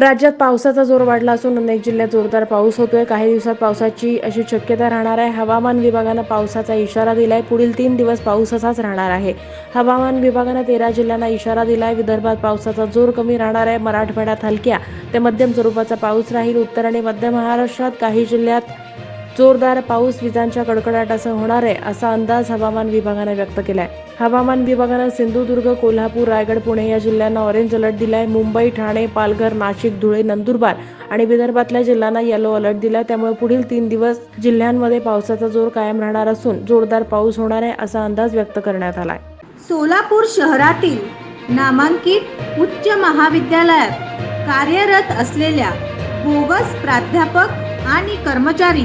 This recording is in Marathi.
राज्यात पावसाचा जोर वाढला असून अनेक जिल्ह्यात जोरदार पाऊस होतोय. काही दिवसात पावसाची अशी शक्यता राहणार आहे. हवामान विभागानं पावसाचा इशारा दिलाय. पुढील तीन दिवस पाऊस असाच राहणार आहे. हवामान विभागानं तेरा जिल्ह्यांना इशारा दिलाय. विदर्भात पावसाचा जोर कमी राहणार आहे. मराठवाड्यात हलक्या ते मध्यम स्वरूपाचा पाऊस राहील. उत्तर आणि मध्य महाराष्ट्रात काही जिल्ह्यात जोरदार पाऊस विजांच्या कडकडाटासह होणार आहे असा अंदाज हवामान विभागानं व्यक्त केलाय. हवामान विभागानं सिंधुदुर्ग कोल्हापूर रायगड पुणे या जिल्ह्यांना ऑरेंज अलर्ट दिलाय. मुंबई ठाणे पालघर नाशिक धुळे नंदुरबार आणि विदर्भातल्या जिल्ह्यांना येलो अलर्ट दिला त्यामुळे पुढील तीन दिवस जिल्ह्यांमध्ये पावसाचा जोर कायम राहणार असून जोरदार पाऊस होणार आहे असा अंदाज व्यक्त करण्यात आलाय. सोलापूर शहरातील नामांकित उच्च महाविद्यालयात कार्यरत असलेल्या बोगस प्राध्यापक आणि कर्मचारी